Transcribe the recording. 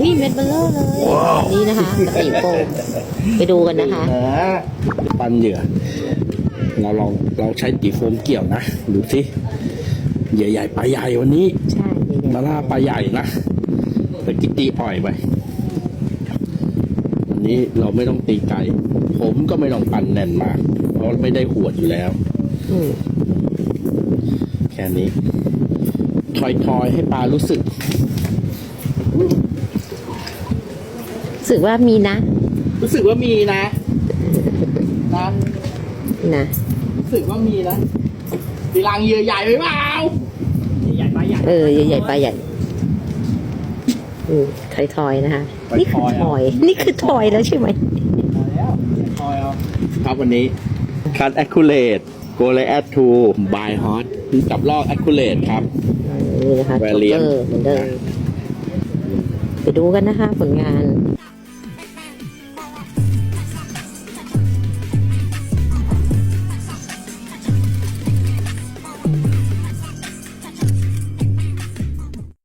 นี่เม็ดเบลเลอร์เลย นี่นะคะกระสีโฟมไปดูกันนะคะ ปันเหยื่อเราลองเราใช้ตีโฟมเกี่ยวนะ ดูสิใหญ่ๆปลาใหญ่วันนี้ใช่ใหญ่ๆมาล่าปลาใหญ่นะไปกินตีอ่อยไปวันนี้เราไม่ต้องตีไก่ผมก็ไม่ต้องปั่นแน่นมาก เพราะไม่ได้ขวดอยู่แล้วอืมแค่นี้ ทอยๆ ให้ปลารู้สึกรู้ สึกว่ามีนะ รู้สึกว่ามีนะนะนะรู้สึกว่ามีนะตีรังเหยื่อใหญ่ไหมเปล่าใหญ่ปลาใหญ่เออใหญ่ๆปลาใหญ่อืมทอยทอยๆนะคะนี่คือทอย นี่คือทอยแล้วใช่ไหมพอแล้วพอแล้วครับวันนี้ Cut Accurate Go l a y at 2 by Hot จับลอก Accurate ครับนี่นะคะจ็อกเกอ Valiant ร์เหมือนเดิมไปดูกันนะคะผลงาน